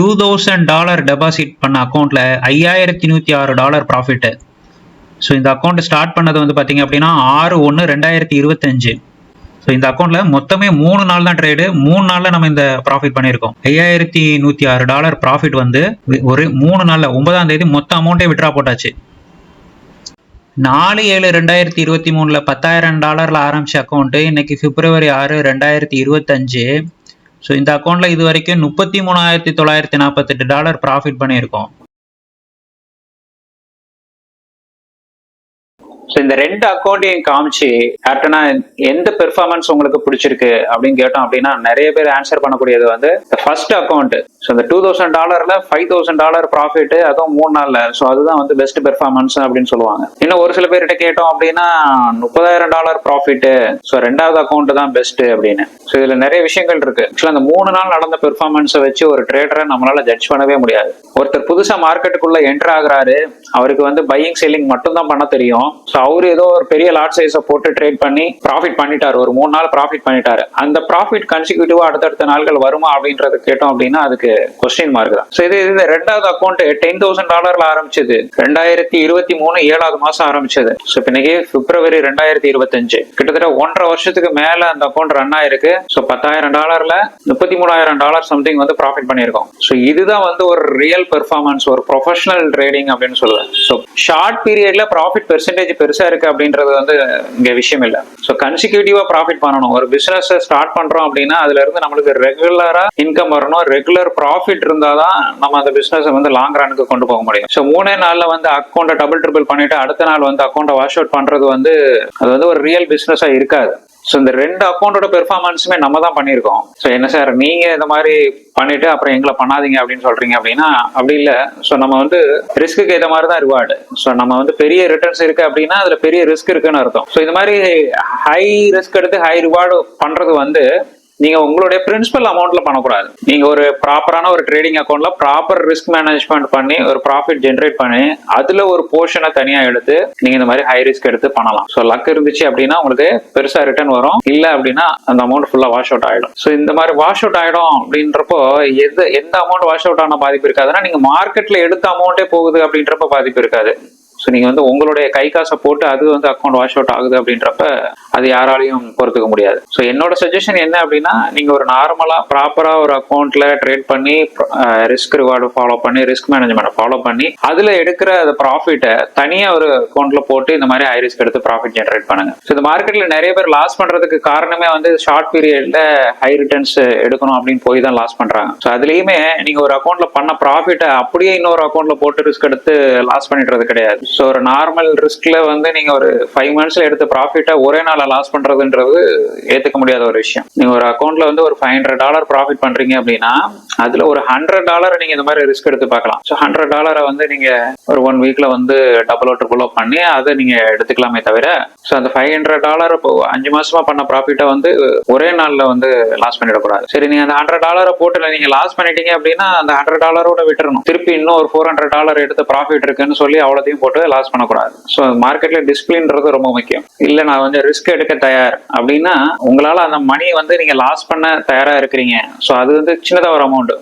Two thousand dollar deposit பண்ண அக்கௌண்ட்டில் ஐயாயிரத்தி நூற்றி ஆறு டாலர் ப்ராஃபிட்டு ஸோ இந்த அக்கௌண்ட் ஸ்டார்ட் பண்ணது வந்து பார்த்தீங்க அப்படின்னா ஆறு ஒன்று ரெண்டாயிரத்தி இருபத்தஞ்சு ஸோ இந்த அக்கௌண்ட்டில் மொத்தமே மூணு நாள் தான் ட்ரேடு மூணு நாளில் நம்ம இந்த ப்ராஃபிட் பண்ணியிருக்கோம். ஐயாயிரத்தி நூற்றி ஆறு டாலர் ப்ராஃபிட் வந்து ஒரு மூணு நாளில் ஒன்பதாம் தேதி மொத்த அமௌண்ட்டே விட்ரா போட்டாச்சு. நாலு ஏழு ரெண்டாயிரத்தி இருபத்தி மூணில் பத்தாயிரம் டாலரில் ஆரம்பிச்ச அக்கௌண்ட்டு இன்னைக்கு பிப்ரவரி ஆறு ரெண்டாயிரத்தி இருபத்தஞ்சு ஸோ இந்த அக்கௌண்ட்டில் இது வரைக்கும் முப்பத்தி மூணாயிரத்தி தொள்ளாயிரத்தி நாற்பத்தெட்டு டாலர் ப்ராஃபிட் பண்ணியிருக்கோம். ஸோ இந்த ரெண்டு அக்கௌண்ட்டையும் காமிச்சு யார்ட்டனா எந்த பெர்ஃபார்மன்ஸ் உங்களுக்கு பிடிச்சிருக்கு அப்படின்னு கேட்டோம் அப்படின்னா நிறைய பேர் ஆன்சர் பண்ணக்கூடியது வந்து ஃபர்ஸ்ட் அக்கௌண்ட் ஸோ இந்த டூ தௌசண்ட் டாலர்ல ஃபைவ் தௌசண்ட் டாலர் ப்ராஃபிட் அதுவும் மூணு நாள்ல. ஸோ அதுதான் வந்து பெஸ்ட் பெர்ஃபார்மன்ஸ் அப்படின்னு சொல்லுவாங்க. இன்னும் ஒரு சில பேர்கிட்ட கேட்டோம் அப்படின்னா முப்பதாயிரம் டாலர் ப்ராஃபிட் ஸோ ரெண்டாவது அக்கௌண்ட் தான் பெஸ்ட் அப்படின்னு. ஸோ இதுல நிறைய விஷயங்கள் இருக்கு. ஆக்சுவலாக அந்த மூணு நாள் நடந்த பெர்ஃபார்மன்ஸை வச்சு ஒரு ட்ரேடரை நம்மளால ஜட்ஜ் பண்ணவே முடியாது. ஒருத்தர் புதுசாக மார்க்கெட்டுக்குள்ள என்டர் ஆகுறாரு. அவருக்கு வந்து பையிங் செல்லிங் மட்டும் தான் பண்ண தெரியும். ஸோ அவரு ஏதோ ஒரு பெரிய லாட் சைஸை போட்டு ட்ரேட் பண்ணி ப்ராஃபிட் பண்ணிட்டார். ஒரு மூணு நாள் ப்ராஃபிட் பண்ணிட்டாரு. அந்த ப்ராஃபிட் கன்சிக்யூட்டிவா அடுத்தடுத்த நாள்கள் வருமா அப்படின்றத கேட்டோம் அப்படின்னா அதுக்கு கொஸ்டின் மார்க் தான். ஸோ இது இந்த ரெண்டாவது அக்கௌண்ட் டென் தௌசண்ட் டாலர்ல ஆரம்பிச்சது. ரெண்டாயிரத்தி இருபத்தி மூணு ஏழாவது மாசம் ஆரம்பிச்சது. ஸோ இன்னைக்கு பிப்ரவரி ரெண்டாயிரத்தி இருபத்தஞ்சு. கிட்டத்தட்ட ஒன்றரை வருஷத்துக்கு மேல அந்த அக்கௌண்ட் ரன் ஆயிருக்கு. ஸோ பத்தாயிரம் டாலர்ல முப்பத்தி மூணாயிரம் டாலர் சம்திங் வந்து ப்ராஃபிட் பண்ணியிருக்கோம். ஸோ இதுதான் வந்து ஒரு ரியல் பெர்ஃபார்மன்ஸ் ஒரு ப்ரொஃபஷனல் ட்ரேடிங் அப்படின்னு சொல்லுவேன். ஸோ ஷார்ட் பீரியட்ல ப்ராஃபிட் பெர்சன்டேஜ் பெருசா இருக்கு அப்படின்றது வந்து இங்க விஷயம் இல்லை. ஸோ கன்சிக்யூட்டிவா ப்ராஃபிட் பண்ணணும். ஒரு பிசினஸ் ஸ்டார்ட் பண்றோம் அப்படின்னா அதுல இருந்து நம்மளுக்கு ரெகுலரா இன்கம் வரணும். ரெகுலர் ப்ராஃபிட் இருந்தால் தான் நம்ம அந்த பிஸ்னஸை வந்து லாங் ரனுக்கு கொண்டு போக முடியும். ஸோ மூணே நாளில் வந்து அக்கௌண்ட்டை டபுள் ட்ரிபிள் பண்ணிட்டு அடுத்த நாள் வந்து அக்கௌண்ட்டை வாஷ் அவுட் பண்ணுறது வந்து அது வந்து ஒரு ரியல் பிஸ்னஸாக இருக்காது. ஸோ இந்த ரெண்டு அக்கௌண்டோட பெர்ஃபார்மன்ஸுமே நம்ம தான் பண்ணியிருக்கோம். ஸோ என்ன சார் நீங்கள் இந்த மாதிரி பண்ணிட்டு அப்புறம் எங்களை பண்ணாதீங்க அப்படின்னு சொல்றீங்க அப்படின்னா அப்படி இல்லை. ஸோ நம்ம வந்து ரிஸ்க்கு ஏற்ற மாதிரி தான் ரிவார்டு ஸோ நம்ம வந்து பெரிய ரிட்டர்ன்ஸ் இருக்கு அப்படின்னா அதில் பெரிய ரிஸ்க் இருக்குன்னு அர்த்தம். ஸோ இந்த மாதிரி ஹை ரிஸ்க் எடுத்து ஹை ரிவார்டு பண்ணுறது வந்து நீங்க உங்களுடைய பிரின்சிபல் அமௌண்ட்ல பண்ணக்கூடாது. நீங்க ஒரு ப்ராப்பரான ஒரு ட்ரேடிங் அக்கௌண்ட்ல ப்ராப்பர் ரிஸ்க் மேனேஜ்மெண்ட் பண்ணி ஒரு ப்ராஃபிட் ஜென்ரேட் பண்ணி அதுல ஒரு போர்ஷனை தனியா எடுத்து நீங்க இந்த மாதிரி ஹை ரிஸ்க் எடுத்து பண்ணலாம். ஸோ லக் இருந்துச்சு அப்படின்னா உங்களுக்கு பெருசா ரிட்டர்ன் வரும். இல்ல அப்படின்னா அந்த அமௌண்ட் ஃபுல்லா வாஷ் அவுட் ஆயிடும். ஸோ இந்த மாதிரி வாஷ் அவுட் ஆயிடும் அப்படின்றப்போ எது எந்த அமௌண்ட் வாஷ் அவுட் ஆன பாதிப்பு இருக்காதுன்னா நீங்க மார்க்கெட்ல எடுத்த அமௌண்ட்டே போகுது அப்படின்றப்ப பாதிப்பு இருக்காது. ஸோ நீங்க வந்து உங்களுடைய கை காசை போட்டு அது வந்து அக்கௌண்ட் வாஷ் அவுட் ஆகுது அப்படின்றப்ப அது யாராலையும் பொறுத்துக்க முடியாது. ஸோ என்னோட சஜஷன் என்ன அப்படின்னா நீங்கள் ஒரு நார்மலாக ப்ராப்பராக ஒரு அக்கௌண்ட்டில் ட்ரேட் பண்ணி ரிஸ்க் ரிவார்டு ஃபாலோ பண்ணி ரிஸ்க் மேனேஜ்மெண்ட் ஃபாலோ பண்ணி அதில் எடுக்கிற அந்த ப்ராஃபிட்டை தனியாக ஒரு அக்கௌண்ட்டில் போட்டு இந்த மாதிரி ஹை ரிஸ்க் எடுத்து ப்ராஃபிட் ஜென்ரேட் பண்ணுங்க. ஸோ இந்த மார்க்கெட்டில் நிறைய பேர் லாஸ் பண்ணுறதுக்கு காரணமே வந்து ஷார்ட் பீரியடில் ஹை ரிட்டர்ன்ஸ் எடுக்கணும் அப்படின்னு போய் தான் லாஸ் பண்ணுறாங்க ஸோ அதுலேயுமே நீங்கள் ஒரு அக்கௌண்ட்டில் பண்ண ப்ராஃபிட்டை அப்படியே இன்னொரு அக்கௌண்ட்டில் போட்டு ரிஸ்க் எடுத்து லாஸ் பண்ணிடுறது கிடையாது. ஸோ ஒரு நார்மல் ரிஸ்கில் வந்து நீங்கள் ஒரு ஃபைவ் மந்த்ஸில் எடுத்த ப்ராஃபிட்டை ஒரே நாள் மேல லாஸ் பண்றதுன்றது ஏத்துக்க முடியாத ஒரு விஷயம். நீங்க ஒரு அக்கௌண்ட்ல வந்து ஒரு ஃபைவ் ஹண்ட்ரட் டாலர் ப்ராஃபிட் பண்றீங்க அப்படின்னா அதுல ஒரு ஹண்ட்ரட் டாலர் நீங்க இந்த மாதிரி ரிஸ்க் எடுத்து பார்க்கலாம். ஸோ ஹண்ட்ரட் டாலரை வந்து நீங்க ஒரு ஒன் வீக்ல வந்து டபுள் ட்ரிபிளோ பண்ணி அதை நீங்க எடுத்துக்கலாமே தவிர ஸோ அந்த ஃபைவ் ஹண்ட்ரட் டாலர் இப்போ அஞ்சு மாசமா பண்ண ப்ராஃபிட்டை வந்து ஒரே நாள்ல வந்து லாஸ் பண்ணிடக்கூடாது. சரி நீங்க அந்த ஹண்ட்ரட் டாலரை போட்டு நீங்க லாஸ் பண்ணிட்டீங்க அப்படின்னா அந்த ஹண்ட்ரட் டாலரோட விட்டுறணும். திருப்பி இன்னும் ஒரு ஃபோர் ஹண்ட்ரட் டாலர் எடுத்து ப்ராஃபிட் இருக்குன்னு சொல்லி அவ்வளோத்தையும் போட்டு லாஸ் பண்ணக்கூடாது. ஸோ மார்க்கெட்ல டிசிப்ளின்றது ரொம்ப முக்கியம். இல்ல நான் வந்து ரிஸ்க் எடுக்க தயார். அப்படின்னா உங்களால அந்த மணி வந்து நீங்க லாஸ் பண்ண தயாரா இருக்கிறீங்க. ஸோ அது வந்து சின்னதாக ஒரு அமௌண்ட்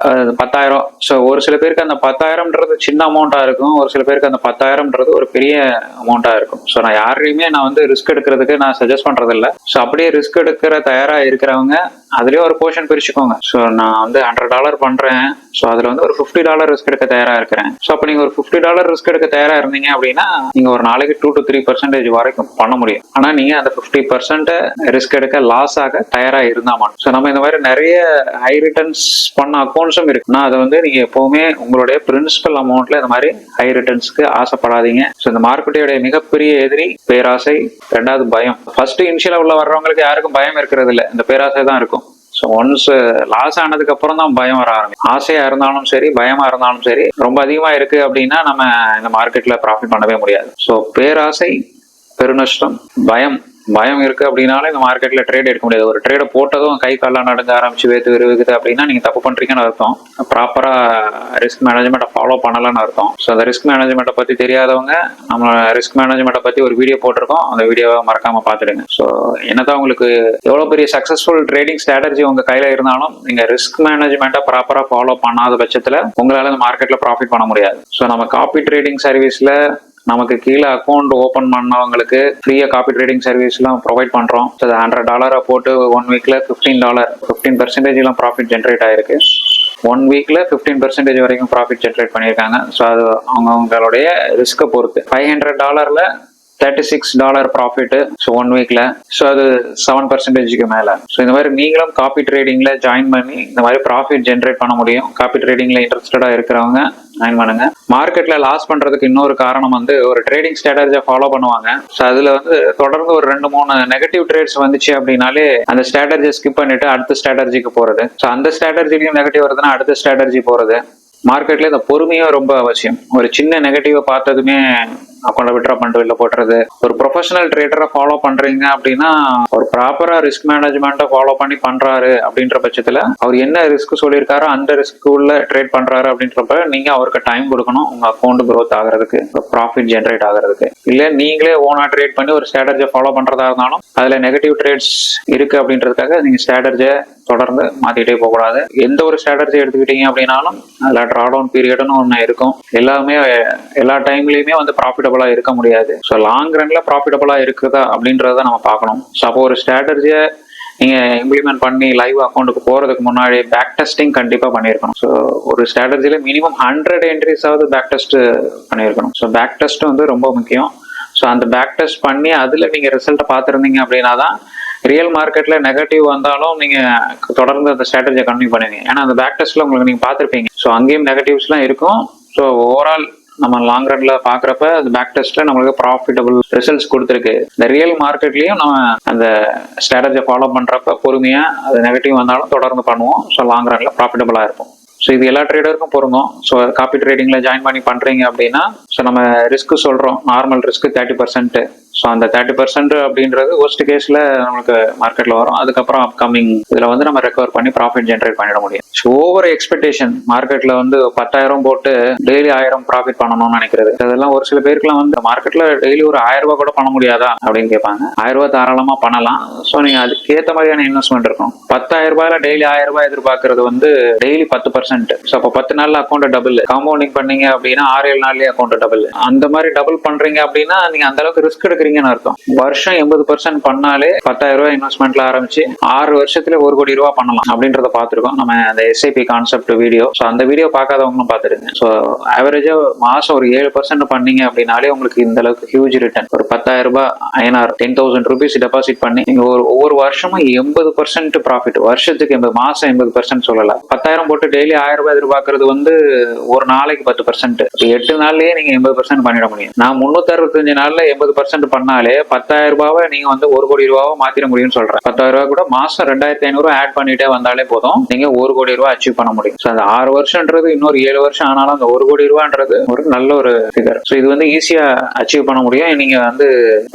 பத்தாயிரம். ஸோ ஒரு சில பேருக்கு அந்த பத்தாயிரம்ன்றது சின்ன அமௌண்ட்டா இருக்கும். ஒரு சில பேருக்கு அந்த பத்தாயிரம்ன்றது ஒரு பெரிய அமௌண்ட்டாக இருக்கும். ஸோ நான் யாரையுமே நான் வந்து ரிஸ்க் எடுக்கிறதுக்கு நான் சஜஸ்ட் பண்றது இல்லை ஸோ அப்படியே ரிஸ்க் எடுக்கிற தயாரா இருக்கிறவங்க அதுலயே ஒரு போர்ஷன் பிரிச்சுக்கோங்க. ஸோ நான் வந்து ஹண்ட்ரட் டாலர் பண்றேன். ஸோ அதுல வந்து ஒரு ஃபிஃப்டி டாலர் ரிஸ்க் எடுக்க தயாரா இருக்கிறேன். ஸோ அப்போ நீங்க ஒரு ஃபிஃப்டி டாலர் ரிஸ்க் எடுக்க தயாரா இருந்தீங்க அப்படின்னா நீங்க ஒரு நாளைக்கு டூ டு த்ரீ பர்சன்டேஜ் வரைக்கும் பண்ண முடியும். ஆனா நீங்க அந்த ஃபிஃப்டி பர்சன்ட் ரிஸ்க் எடுக்க லாஸ் ஆக தயாரா இருந்தா மட்டும். ஸோ நம்ம இந்த மாதிரி நிறைய ஹை ரிட்டர்ன்ஸ் பண்ண அக்கௌண்ட்ஸும் இருக்கு. நான் அதை வந்து நீங்க எப்பவுமே உங்களுடைய பிரின்சிபல் அமௌண்ட்ல இந்த மாதிரி ஹை ரிட்டர்ன்ஸ்க்கு ஆசைப்படாதீங்க. ஸோ இந்த மார்க்கெட்டோட மிகப்பெரிய எதிரி பேராசை ரெண்டாவது பயம். ஃபர்ஸ்ட் இனிஷியலா உள்ள வர்றவங்களுக்கு யாருக்கும் பயம் இருக்கிறது இல்லை. இந்த பேராசை தான் இருக்கும். ஸோ ஒன்ஸ் லாஸ் uh, ஆனதுக்கு அப்புறம் தான் பயம் வர ஆரம்பிக்கும் ஆசையா இருந்தாலும் சரி பயமா இருந்தாலும் சரி ரொம்ப அதிகமா இருக்கு அப்படின்னா நம்ம இந்த மார்க்கெட்ல ப்ராஃபிட் பண்ணவே முடியாது. ஸோ பேராசை பெருநஷ்டம் பயம் பயம் இருக்கு அப்படின்னாலும் இந்த மார்க்கெட்ல ட்ரேட் எடுக்க முடியாது. ஒரு ட்ரேட போட்டதும் கை கால்லாம் நடுங்க ஆரம்பிச்சு வேத்து விருகுது அப்படின்னா நீங்க தப்பு பண்றீங்கன்னு அர்த்தம். ப்ராப்பரா ரிஸ்க் மேனேஜ்மெண்ட்டை ஃபாலோ பண்ணலன்னு அர்த்தம். ஸோ அந்த ரிஸ்க் மேனேஜ்மெண்ட்டை பத்தி தெரியாதவங்க நம்ம ரிஸ்க் மேனேஜ்மெண்ட்டை பத்தி ஒரு வீடியோ போட்டிருக்கோம். அந்த வீடியோவை மறக்காம பார்த்துடுங்க. ஸோ என்னதான் உங்களுக்கு எவ்வளவு பெரிய சக்சஸ்ஃபுல் ட்ரேடிங் ஸ்ட்ராட்டஜி உங்க கையில இருந்தாலும் நீங்க ரிஸ்க் மேனேஜ்மெண்ட்டை ப்ராப்பரா ஃபாலோ பண்ணாத பட்சத்துல உங்களால இந்த மார்க்கெட்ல ப்ராஃபிட் பண்ண முடியாது. ஸோ நம்ம காப்பி ட்ரேடிங் சர்வீஸ்ல நமக்கு கீழே அக்கௌண்ட் ஓப்பன் பண்ணவங்களுக்கு ஃப்ரீயா காப்பி ட்ரேடிங் சர்வீஸ்லாம் ப்ரொவைட் பண்ணுறோம் ஸோ ஹண்ட்ரட் டாலரை போட்டு ஒன் வீக்கில் ஃபிஃப்டீன் டாலர் ஃபிஃப்டீன் பர்சன்டேஜ்லாம் ப்ராஃபிட் ஜென்ரேட் ஆயிருக்கு. ஒன் வீக்கில் ஃபிஃப்டீன் பர்சன்டேஜ் வரைக்கும் ப்ராஃபிட் ஜென்ரேட் பண்ணியிருக்காங்க. ஸோ அது அவங்கவுங்களுடைய ரிஸ்க்கை பொறுத்து. ஃபைவ் ஹண்ட்ரட் டாலரில் thirty six dollar profit so one வீக்ல ஸோ அது செவன் பர்சன்டேஜுக்கு மேல. ஸோ இந்த மாதிரி நீங்களும் காப்பி ட்ரேடிங்ல ஜாயின் பண்ணி இந்த மாதிரி ப்ராஃபிட் ஜென்ரேட் பண்ண முடியும். காப்பி ட்ரேடிங்ல இன்ட்ரெஸ்டடா இருக்கிறவங்க ஜாயின் பண்ணுங்க. மார்க்கெட்ல லாஸ் பண்றதுக்கு இன்னொரு காரணம் வந்து ஒரு ட்ரேடிங் ஸ்ட்ராட்டஜியை ஃபாலோ பண்ணுவாங்க. ஸோ அதுல வந்து தொடர்ந்து ஒரு ரெண்டு மூணு நெகட்டிவ் ட்ரேட்ஸ் வந்துச்சு அப்படின்னாலே அந்த ஸ்ட்ராட்டஜியை ஸ்கிப் பண்ணிட்டு அடுத்த ஸ்ட்ராட்டஜிக்கு போறது. ஸோ அந்த ஸ்ட்ராட்டஜிலையும் நெகட்டிவ் வருதுன்னா அடுத்த ஸ்ட்ராட்டஜி போறது. மார்க்கெட்ல இந்த பொறுமையும் ரொம்ப அவசியம். ஒரு சின்ன நெகட்டிவை பார்த்ததுமே அக்கௌண்ட்டை விட்ரா பண்ணிட்டு வெளில போட்டுறது ஒரு ப்ரொஃபஷனல் ட்ரேடரை ஃபாலோ பண்றீங்க அப்படின்னா ஒரு ப்ராப்பரா ரிஸ்க் மேனேஜ்மெண்ட்டை ஃபாலோ பண்ணி பண்றாரு அப்படின்ற பட்சத்தில் அவர் என்ன ரிஸ்க் சொல்லியிருக்காரோ அந்த ரிஸ்க் உள்ள ட்ரேட் பண்றாரு அப்படின்றப்ப நீங்க அவருக்கு டைம் கொடுக்கணும் உங்க அக்கௌண்ட் க்ரோத் ஆகிறதுக்கு ப்ராஃபிட் ஜென்ரேட் ஆகுறதுக்கு. இல்ல நீங்களே ஓனா ட்ரேட் பண்ணி ஒரு ஸ்ட்ராட்டஜியை ஃபாலோ பண்றதா இருந்தாலும் அதுல நெகட்டிவ் ட்ரேட்ஸ் இருக்கு அப்படின்றதுக்காக நீங்க ஸ்ட்ராட்டஜியை தொடர்ந்து மாத்திட்டே போகக்கூடாது. எந்த ஒரு ஸ்ட்ராட்டஜி எடுத்துக்கிட்டீங்க அப்படின்னாலும் அதுல ட்ரா டவுன் ஒன்று இருக்கும். எல்லாமே எல்லா டைம்லயுமே வந்து ப்ராஃபிட் ப்ராஃபிட்டபுளாக இருக்க முடியாது. ஸோ லாங் ரன்ல ப்ராஃபிட்டபுளாக இருக்குதா அப்படின்றத நம்ம பார்க்கணும். ஸோ அப்போ ஒரு ஸ்ட்ராட்டஜியை நீங்கள் இம்ப்ளிமெண்ட் பண்ணி லைவ் அக்கௌண்ட்டுக்கு போகிறதுக்கு முன்னாடி பேக் டெஸ்டிங் கண்டிப்பாக பண்ணியிருக்கணும். ஸோ ஒரு ஸ்ட்ராட்டஜியில் மினிமம் ஹண்ட்ரட் என்ட்ரிஸாவது பேக் டெஸ்ட் பண்ணியிருக்கணும். ஸோ பேக் டெஸ்ட் வந்து ரொம்ப முக்கியம். ஸோ அந்த பேக் டெஸ்ட் பண்ணி அதில் நீங்கள் ரிசல்ட்டை பார்த்துருந்தீங்க அப்படின்னா தான் ரியல் மார்க்கெட்ல நெகட்டிவ் வந்தாலும் நீங்க தொடர்ந்து அந்த ஸ்ட்ராட்டஜியை கண்டினியூ பண்ணுவீங்க. ஏன்னா அந்த பேக் டெஸ்ட்ல உங்களுக்கு நீங்க பார்த்துருப்பீங்க. ஸோ அங்கேயும் நெகட்டிவ்ஸ்லாம் இருக்கும். ஸோ ஓவரால் நம்ம லாங் ரன்ல பாக்குறப்ப அந்த பேக் டெஸ்ட்ல நம்மளுக்கு ப்ராஃபிட்டபிள் ரிசல்ட்ஸ் கொடுத்துருக்கு. இந்த ரியல் மார்க்கெட்லயும் நம்ம அந்த ஸ்ட்ராட்டஜி ஃபாலோ பண்றப்ப பொறுமையா அது நெகட்டிவ் வந்தாலும் தொடர்ந்து பண்ணுவோம். ஸோ லாங் ரன்ல ப்ராஃபிட்டபிளா இருக்கும் ஸோ இது எல்லா ட்ரேடருக்கும் பொருந்தும். ஸோ காப்பி ட்ரேடிங்ல ஜாயின் பண்ணி பண்றீங்க அப்படின்னா ஸோ நம்ம ரிஸ்க் சொல்றோம். Normal risk thirty percent so அந்த தேர்ட்டி பர்சன்ட் அப்படின்றது ஒஸ்ட் கேஸில் நம்மளுக்கு மார்க்கெட்ல வரும். அதுக்கப்புறம் அப்கமிங் இதில் வந்து நம்ம ரெக்கவர் பண்ணி ப்ராஃபிட் ஜென்ரேட் பண்ணிட முடியும். ஸோ ஓவர் எக்ஸ்பெக்டேஷன் மார்க்கெட்ல வந்து பத்தாயிரம் போட்டு டெய்லி ஆயிரம் ப்ராஃபிட் பண்ணணும்னு நினைக்கிறது. அதெல்லாம் ஒரு சில பேருக்குலாம் வந்து மார்க்கெட்ல டெய்லி ஒரு ஆயிரம் ரூபாய் கூட பண்ண முடியாதா அப்படின்னு கேட்பாங்க. ஆயிரம் ரூபாய் தாராளமாக பண்ணலாம். ஸோ நீங்கள் அதுக்கேற்ற மாதிரியான இன்வெஸ்ட்மெண்ட் இருக்கும். பத்தாயிரம் ரூபாயில டெய்லி ஆயிரம் ரூபாய் எதிர்பார்க்கறது வந்து டெய்லி பத்து பர்சன்ட் ஸோ அப்போ பத்து நாளில் அக்கௌண்ட் டபுள் காம்பவுண்டிங் பண்ணீங்க அப்படின்னா ஆறு ஏழு நாள்லேயே அக்கௌண்ட் டபுள் அந்த மாதிரி டபுள் பண்றீங்க அப்படின்னா நீங்க அந்த அளவுக்கு ரிஸ்க் எடுக்கிறீங்க. எடுக்கிறீங்கன்னு அர்த்தம். வருஷம் எண்பது பர்சன்ட் பண்ணாலே பத்தாயிரம் ரூபாய் இன்வெஸ்ட்மெண்ட்ல ஆரம்பிச்சு ஆறு வருஷத்துல ஒரு கோடி ரூபாய் பண்ணலாம் அப்படின்றத பார்த்துருக்கோம். நம்ம அந்த எஸ்ஐபி கான்செப்ட் வீடியோ ஸோ அந்த வீடியோ பார்க்காதவங்களும் பார்த்துருங்க. ஸோ ஆவரேஜா மாசம் ஒரு ஏழு பர்சன்ட் பண்ணீங்க அப்படின்னாலே உங்களுக்கு இந்த அளவுக்கு ஹியூஜ் ரிட்டர்ன் ஒரு பத்தாயிரம் ரூபாய் ஐநாறு டென் தௌசண்ட் ருபீஸ் டெபாசிட் பண்ணி நீங்க ஒரு ஒவ்வொரு வருஷமும் எண்பது பர்சன்ட் ப்ராஃபிட் வருஷத்துக்கு எண்பது மாசம் எண்பது பர்சன்ட் சொல்லலாம் பத்தாயிரம் போட்டு டெய்லி ஆயிரம் ரூபாய் எதிர்பார்க்கறது வந்து ஒரு நாளைக்கு பத்து பர்சன்ட் எட்டு நாள்லயே நீங்க எண்பது பர்சன்ட் பண்ணிட முடியும். நான் முன்னூத்தி அறுபத்தஞ்சு நாள்ல எண்பது பர்சன்ட் பண்ணாலே பத்தாயிரம் ரூபாவை நீங்க வந்து ஒரு கோடி ரூபாவை மாத்திர முடியும்னு சொல்றேன். பத்தாயிரம் ரூபாய் கூட மாசம் ரெண்டாயிரத்தி ஐநூறு ஆட் பண்ணிட்டே வந்தாலே போதும். நீங்க ஒரு கோடி ரூபாய் அச்சீவ் பண்ண முடியும். ஸோ அந்த ஆறு வருஷம்ன்றது இன்னொரு ஏழு வருஷம் ஆனாலும் அந்த ஒரு கோடி ரூபான்றது ஒரு நல்ல ஒரு ஃபிகர் ஸோ இது வந்து ஈஸியா அச்சீவ் பண்ண முடியும். நீங்க வந்து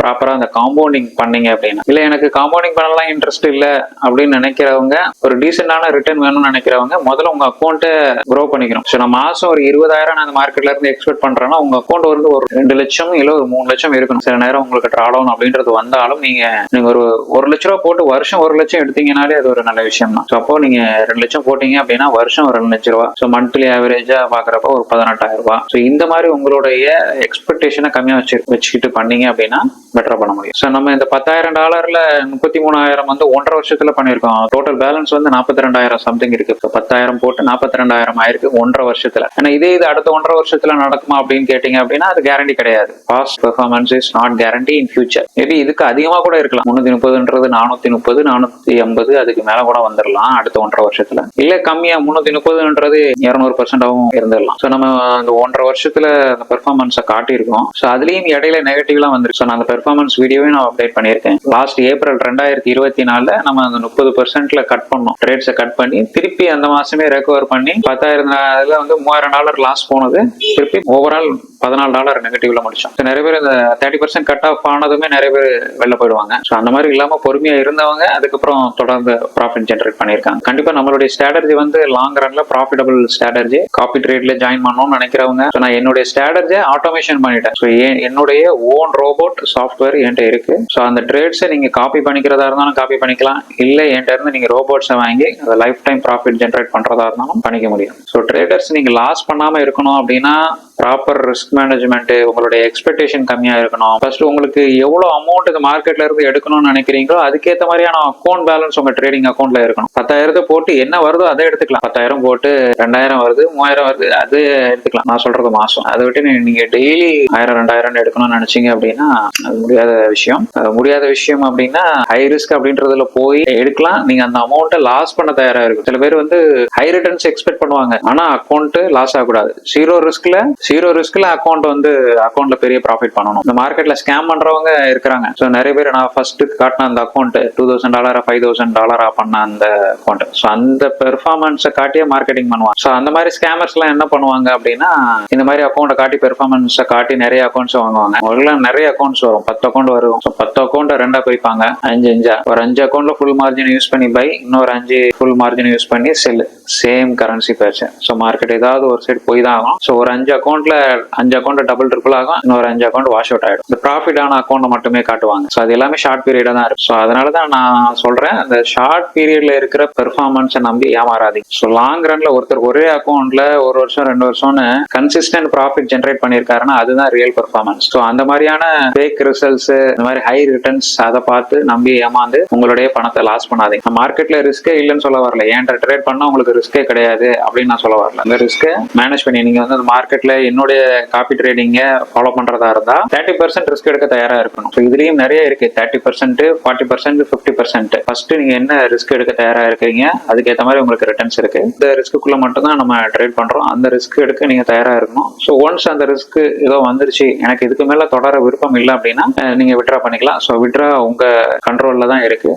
ப்ராப்பரா அந்த காம்பவுண்டிங் பண்ணீங்க அப்படின்னா. இல்ல எனக்கு காம்பவுண்டிங் பண்ணலாம் இன்ட்ரெஸ்ட் இல்ல அப்படின்னு நினைக்கிறவங்க ஒரு டீசென்டான ரிட்டர்ன் வேணும்னு நினைக்கிறவங்க முதல்ல உங்க அக்கௌண்ட்டை க்ரோ பண்ணிக்கணும். ஸோ நான் மாசம் ஒரு இருபதாயிரம் நான் அந்த மார்க்கெட்ல இருந்து எக்ஸ்பெக்ட் பண்றேன்னா உங்க அக்கௌண்ட் வந்து ஒரு ரெண்டு லட்சம் இல்ல ஒரு மூணு லட்சம் இருக்கணும். சில நேரம் உங்களுக்கு ட்ராடவுன் அப்படின்றது வந்தாலும் நீங்க நீங்க ஒரு ஒரு லட்ச ரூபா போட்டு வருஷம் ஒரு லட்சம் எடுத்தீங்கனாலே அது ஒரு நல்ல விஷயம் தான் ஸோ அப்போ நீங்க ரெண்டு லட்சம் போட்டீங்க அப்படின்னா வருஷம் ஒரு ரெண்டு லட்ச ரூபா. ஸோ மந்த்லி ஆவரேஜா பாக்குறப்ப ஒரு பதினெட்டாயிரம் ரூபாய் ஸோ இந்த மாதிரி உங்களுடைய எக்ஸ்பெக்டேஷனை கம்மியா வச்சு வச்சுக்கிட்டு பண்ணீங்க அப்படின்னா பெட்டரா பண்ண முடியும். ஸோ நம்ம இந்த பத்தாயிரம் டாலர்ல முப்பத்தி மூணாயிரம் வந்து ஒன்றரை வருஷத்துல பண்ணியிருக்கோம். டோட்டல் பேலன்ஸ் வந்து நாற்பத்தி ரெண்டாயிரம் சம்திங் இருக்கு. இப்போ பத்தாயிரம் போட்டு நாற்பத்தி ரெண்டாயிரம் ஆயிருக்கு ஒன்றரை வருஷத்துல. ஏன்னா இதே இது அடுத்த ஒன்றரை வருஷத்துல நடக்குமா அப்படின்னு கேட்டீங்க அப்படின்னா அது கேரண்டி கிடையாது. Past performance is not guarantee in future maybe இதுக்கு அதிகமா கூட இருக்கலாம். முன்னூத்தி முப்பதுன்றது நானூத்தி முப்பது நானூத்தி ஐம்பது அதுக்கு மேல கூட வந்துடலாம் அடுத்த ஒன்றரை வருஷத்துல. இல்ல கம்மியா முன்னூத்தி முப்பதுன்றது இருநூறு பர்சன்டாவும் இருந்துடலாம் ஸோ நம்ம அந்த ஒன்றரை வருஷத்துல அந்த பெர்ஃபார்மன்ஸை காட்டியிருக்கோம். ஸோ அதுலயும் இடையில நெகட்டிவ்லாம் வந்துருக்கு ஸோ நான் அந்த பெர்ஃபார்மன்ஸ் வீடியோவே நான் அப்டேட் பண்ணியிருக்கேன். லாஸ்ட் ஏப்ரல் ரெண்டாயிரத்தி இருபத்தி நாலுல நம்ம அந்த முப்பது பர்சன்ட்ல கட் பண்ணோம். ட்ரேட்ஸை கட் பண்ணி திருப்பி அந்த மாசமே ரெக்கவர் பண்ணி பத்தாயிரம் இதுல வந்து மூவாயிரம் டாலர் லாஸ் போனது. திருப்பி ஓவரால் பதினாலு டாலர் நெகட்டிவ்ல முடிச்சோம். நிறைய பேர் இந்த தேர்ட்டி பர்சன்ட் கட் ஆஃப் ஆனதுமே நிறைய பேர் வெளில போயிடுவாங்க. ஸோ அந்த மாதிரி இல்லாமல் பொறுமையாக இருந்தவங்க அதுக்கப்புறம் தொடர்ந்து ப்ராஃபிட் ஜென்ரேட் பண்ணியிருக்காங்க. கண்டிப்பாக நம்மளுடைய ஸ்ட்ராட்டஜி வந்து லாங் ரன்ல ப்ராஃபிட்டபிள் ஸ்ட்ராட்டஜி காப்பி ட்ரேட்ல ஜாயின் பண்ணணும்னு நினைக்கிறவங்க. ஸோ நான் என்னுடைய ஸ்ட்ராட்டஜி ஆட்டோமேஷன் பண்ணிட்டேன். ஸோ என்னுடைய ஓன் ரோபோட் சாஃப்ட்வேர் என்கிட்ட இருக்கு. ஸோ அந்த ட்ரேட்ஸை நீங்க காப்பி பண்ணிக்கிறதா இருந்தாலும் காப்பி பண்ணிக்கலாம். இல்லை என்கிட்ட இருந்து நீங்க ரோபோட்ஸை வாங்கி அதை லைஃப் டைம் ப்ராஃபிட் ஜென்ரேட் பண்றதா இருந்தாலும் பண்ணிக்க முடியும். ஸோ ட்ரேடர்ஸ் நீங்க லாஸ் பண்ணாம இருக்கணும் அப்படின்னா ப்ராப்பர் ரிஸ்க் மேனேஜ்மெண்ட் உங்களுடைய எக்ஸ்பெக்டேஷன் கம்மியா இருக்கணும். ஃபர்ஸ்ட் உங்களுக்கு எவ்வளவு அமௌண்ட் மார்க்கெட்ல இருந்து எடுக்கணும்னு நினைக்கிறீங்களோ அதுக்கேற்ற மாதிரியான அக்கௌண்ட் பேலன்ஸ் உங்க ட்ரேடிங் அக்கௌண்ட்ல இருக்கணும். பத்தாயிரத்தை போட்டு என்ன வருதோ அதை எடுத்துக்கலாம். பத்தாயிரம் போட்டு ரெண்டாயிரம் வருது மூவாயிரம் வருது அது எடுத்துக்கலாம். நான் சொல்றது மாசம். அதை விட்டு நீங்க டெய்லி ஆயிரம் ரெண்டாயிரம் எடுக்கணும்னு நினைச்சீங்க அப்படின்னா அது முடியாத விஷயம். அது முடியாத விஷயம் அப்படின்னா ஹை ரிஸ்க் அப்படின்றதுல போய் எடுக்கலாம். நீங்க அந்த அமௌண்ட்டை லாஸ் பண்ண தயாரா இருக்கும் சில பேர் வந்து ஹை ரிட்டர்ன்ஸ் எக்ஸ்பெக்ட் பண்ணுவாங்க. ஆனா அக்கௌண்ட் லாஸ் ஆகக்கூடாது. ஜீரோ ரிஸ்க்ல ஜீரோ ரிஸ்க்ல அக்கௌண்ட் வந்து அக்கௌண்ட்ல பெரிய ப்ராஃபிட் பண்ணணும். இந்த மார்க்கெட்ல ஸ்கேம் பண்றவங்க இருக்கிறாங்க. ஸோ நிறைய பேர் நான் ஃபர்ஸ்ட் காட்டின அந்த அக்கௌண்ட் டூ தௌசண்ட் டாலரா ஃபைவ் தௌசண்ட் டாலரா பண்ண அந்த அக்கௌண்ட் ஸோ அந்த பெர்ஃபார்மன்ஸை காட்டியே மார்க்கெட்டிங் பண்ணுவாங்க. ஸோ அந்த மாதிரி ஸ்கேமர்ஸ்லாம் என்ன பண்ணுவாங்க அப்படின்னா இந்த மாதிரி அக்கௌண்ட்டை காட்டி பெர்ஃபார்மன்ஸை காட்டி நிறைய அக்கௌண்ட்ஸ் வாங்குவாங்க. அவங்களுக்குலாம் நிறைய அக்கௌண்ட்ஸ் வரும். பத்து அக்கௌண்ட் வரும். ஸோ பத்து அக்கௌண்ட்டை ரெண்டா பிரிப்பாங்க அஞ்சு அஞ்சா. ஒரு அஞ்சு அக்கௌண்ட்ல ஃபுல் மார்ஜின் யூஸ் பண்ணி பை இன்னொரு அஞ்சு ஃபுல் மார்ஜின் யூஸ் பண்ணி செல் சேம் கரன்சி பேச்சு. ஸோ மார்க்கெட் ஏதாவது ஒரு சைடு போய் தான் ஆகும் ஸோ ஒரு அஞ்சு அக்கௌண்ட் அக்கௌண்ட்ல அஞ்சு அக்கௌண்ட் டபுள் ட்ரிபிள் ஆகும். இன்னொரு அஞ்சு அக்கௌண்ட் வாஷ் அவுட் ஆயிடும். இந்த ப்ராஃபிட் ஆன அக்கௌண்ட் மட்டுமே காட்டுவாங்க. ஸோ அது எல்லாமே ஷார்ட் பீரியடா தான் இருக்கும். ஸோ அதனால தான் நான் சொல்றேன் அந்த ஷார்ட் பீரியட்ல இருக்கிற பெர்ஃபார்மன்ஸை நம்பி ஏமாறாதீங்க. ஸோ லாங் ரன்ல ஒருத்தர் ஒரே அக்கௌண்ட்ல ஒரு வருஷம் ரெண்டு வருஷம்னு கன்சிஸ்டன்ட் ப்ராஃபிட் ஜென்ரேட் பண்ணியிருக்காருன்னா அதுதான் ரியல் பெர்ஃபார்மன்ஸ் ஸோ அந்த மாதிரியான பேக் ரிசல்ட்ஸ் இந்த மாதிரி ஹை ரிட்டர்ன்ஸ் அதை பார்த்து நம்பி ஏமாந்து உங்களுடைய பணத்தை லாஸ் பண்ணாதீங்க. மார்க்கெட்ல ரிஸ்கே இல்லைன்னு சொல்ல வரல. ஏன்டா ட்ரேட் பண்ணா உங்களுக்கு ரிஸ்கே கிடையாது அப்படின்னு நான் சொல்ல வரல. அந்த ரிஸ்க்கை மேனேஜ் பண்ணி நீங்க வந்து மார்க்கெட்ல என்னுடைய காப்பி ட்ரேடிங்க ஃபாலோ பண்றதா இருந்தா தேர்ட்டி பர்சன்ட் ரிஸ்க் எடுக்க தயாரா இருக்கணும். ஸோ இதுலயும் நிறைய இருக்கு. Thirty percent forty percent fifty percent first நீங்க என்ன ரிஸ்க் எடுக்க தயாரா இருக்கீங்க அதுக்கேற்ற மாதிரி உங்களுக்கு ரிட்டர்ன்ஸ் இருக்கு. இந்த ரிஸ்க்குள்ள மட்டும் தான் நம்ம ட்ரேட் பண்றோம். அந்த ரிஸ்க் எடுக்க நீங்க தயாரா இருக்கணும். ஸோ ஒன்ஸ் அந்த ரிஸ்க் ஏதோ வந்துருச்சு எனக்கு இதுக்கு மேல தொடர விருப்பம் இல்லை அப்படின்னா நீங்கள் நீங்க விட்ரா பண்ணிக்கலாம். ஸோ விட்ரா உங்க கண்ட்ரோல்ல தான் இருக்கு.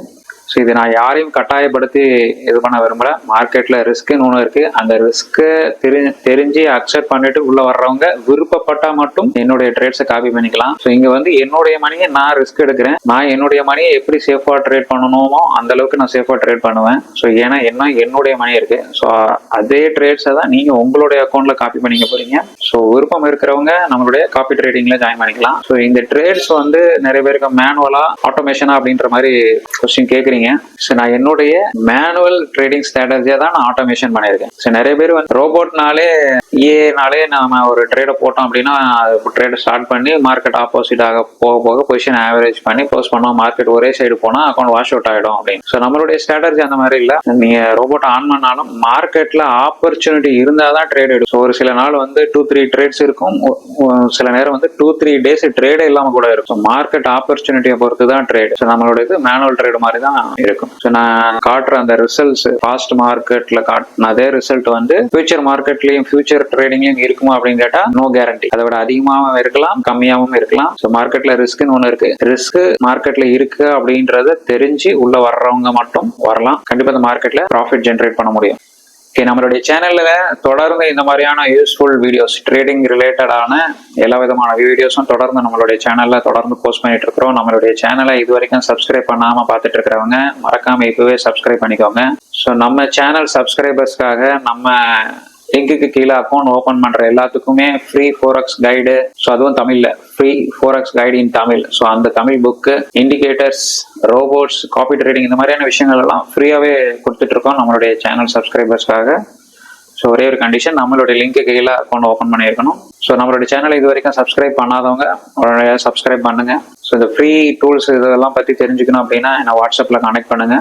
ஸோ இது நான் யாரையும் கட்டாயப்படுத்தி இது பண்ண விரும்பல. மார்க்கெட்டில் ரிஸ்க்குன்னு ஒன்று இருக்குது அந்த ரிஸ்க்கை தெரி தெரிஞ்சு அக்செப்ட் பண்ணிட்டு உள்ளே வர்றவங்க விருப்பப்பட்டால் மட்டும் என்னுடைய ட்ரேட்ஸை காப்பி பண்ணிக்கலாம். ஸோ இங்கே வந்து என்னுடைய மணியை நான் ரிஸ்க் எடுக்கிறேன். நான் என்னுடைய மணியை எப்படி சேஃபாக ட்ரேட் பண்ணணுமோ அந்த அளவுக்கு நான் சேஃபாக ட்ரேட் பண்ணுவேன். ஸோ ஏன்னா என்ன என்னுடைய மணி இருக்குது ஸோ அதே ட்ரேட்ஸை தான் நீங்கள் உங்களுடைய அக்கௌண்ட்டில் காப்பி பண்ணிக்க போகிறீங்க ஸோ விருப்பம் இருக்கிறவங்க நம்மளுடைய காப்பி ட்ரேடிங்கில் ஜாயின் பண்ணிக்கலாம். ஸோ இந்த ட்ரேட்ஸ் வந்து நிறைய பேருக்கு மேனுவலாக ஆட்டோமேஷனாக அப்படின்ற மாதிரி கொஸ்டின் கேட்குறீங்க ஸோ நான் என்னுடைய மேனுவல் ட்ரேடிங் ஸ்ட்ராட்டஜியை தான் நான் ஆட்டோமேஷன் பண்ணியிருக்கேன். ஸோ நிறைய பேர் வந்து ரோபோட்னாலே ஏனாலே நாம ஒரு ட்ரேடை போட்டோம் அப்படின்னா ட்ரேடை ஸ்டார்ட் பண்ணி மார்க்கெட் ஆப்போசிட் ஆக போக போக பொசிஷன் ஆவரேஜ் பண்ணி போஸ்ட் பண்ணோம் மார்க்கெட் ஒரே சைடு போனா அக்கௌண்ட் வாஷ் அவுட் ஆயிடும் அப்படின்னு. ஸோ நம்மளுடைய ஸ்ட்ராட்டஜி அந்த மாதிரி இல்லை. நீங்க ரோபோட் ஆன் பண்ணாலும் மார்க்கெட்ல ஆப்பர்ச்சுனிட்டி இருந்தால் தான் ட்ரேட் எடுக்கும். ஒரு சில நாள் வந்து டூ த்ரீ ட்ரேட்ஸ் இருக்கும். சில நேரம் வந்து டூ த்ரீ டேஸ் ட்ரேடே இல்லாம கூட இருக்கும். மார்க்கெட் ஆப்பர்ச்சுனிட்டியை பொறுத்து தான் ட்ரேட் ஸோ நம்மளோட இது மேனுவல் ட்ரேடு மாதிரி தான் இருக்கும். ஸோ நான் காட்டுற அந்த ரிசல்ட்ஸ் ஃபாஸ்ட் மார்க்கெட்ல காட்டின அதே ரிசல்ட் வந்து ஃபியூச்சர் மார்க்கெட்லயும் ஃபியூச்சர் ட்ரேடிங்லயும் இருக்குமா அப்படின்னு கேட்டா நோ கேரண்டி அதை விட அதிகமாகவும் இருக்கலாம் கம்மியாகவும் இருக்கலாம். ஸோ மார்க்கெட்ல ரிஸ்க்னு ஒன்று இருக்கு. ரிஸ்க் மார்க்கெட்ல இருக்கு அப்படின்றத தெரிஞ்சு உள்ள வர்றவங்க மட்டும் வரலாம். கண்டிப்பா இந்த மார்க்கெட்ல ப்ராஃபிட் ஜென்ரேட் பண்ண முடியும். ஓகே நம்மளுடைய சேனல்ல தொடர்ந்து இந்த மாதிரியான யூஸ்ஃபுல் வீடியோஸ் ட்ரேடிங் ரிலேட்டடான எல்லா விதமான வீடியோஸும் தொடர்ந்து நம்மளுடைய சேனல்ல தொடர்ந்து போஸ்ட் பண்ணிட்டு இருக்கிறோம். நம்மளுடைய சேனலை இது வரைக்கும் சப்ஸ்கிரைப் பண்ணாம பார்த்துட்டு இருக்கிறவங்க மறக்காம இப்பவே சப்ஸ்கிரைப் பண்ணிக்கோங்க. ஸோ நம்ம சேனல் சப்ஸ்கிரைபர்ஸ்க்காக நம்ம லிங்குக்கு கீழே அக்கௌண்ட் ஓபன் பண்ற எல்லாத்துக்குமே ஃப்ரீ ஃபோரக்ஸ் கைடு ஸோ அதுவும் தமிழ்ல. Free forex guide in Tamil. So அந்த Tamil book indicators robots copy trading இந்த மாதிரியான விஷயங்கள் எல்லாம் ஃப்ரீயாவே கொடுத்துட்டு இருக்கோம் நம்மளுடைய சேனல் சப்ஸ்கிரைபர்ஸ்க்காக ஸோ ஒரே ஒரு கண்டிஷன் நம்மளுடைய லிங்க்கு கீழே அக்கௌண்ட் ஓப்பன் பண்ணியிருக்கணும். ஸோ நம்மளுடைய சேனலை இது வரைக்கும் சப்ஸ்கிரைப் பண்ணாதவங்க உடனே சப்ஸ்கிரைப் பண்ணுங்க. ஸோ இந்த ஃப்ரீ டூல்ஸ் இதெல்லாம் பற்றி தெரிஞ்சுக்கணும் அப்படின்னா என்ன வாட்ஸ்அப்பில் கனெக்ட் பண்ணுங்க.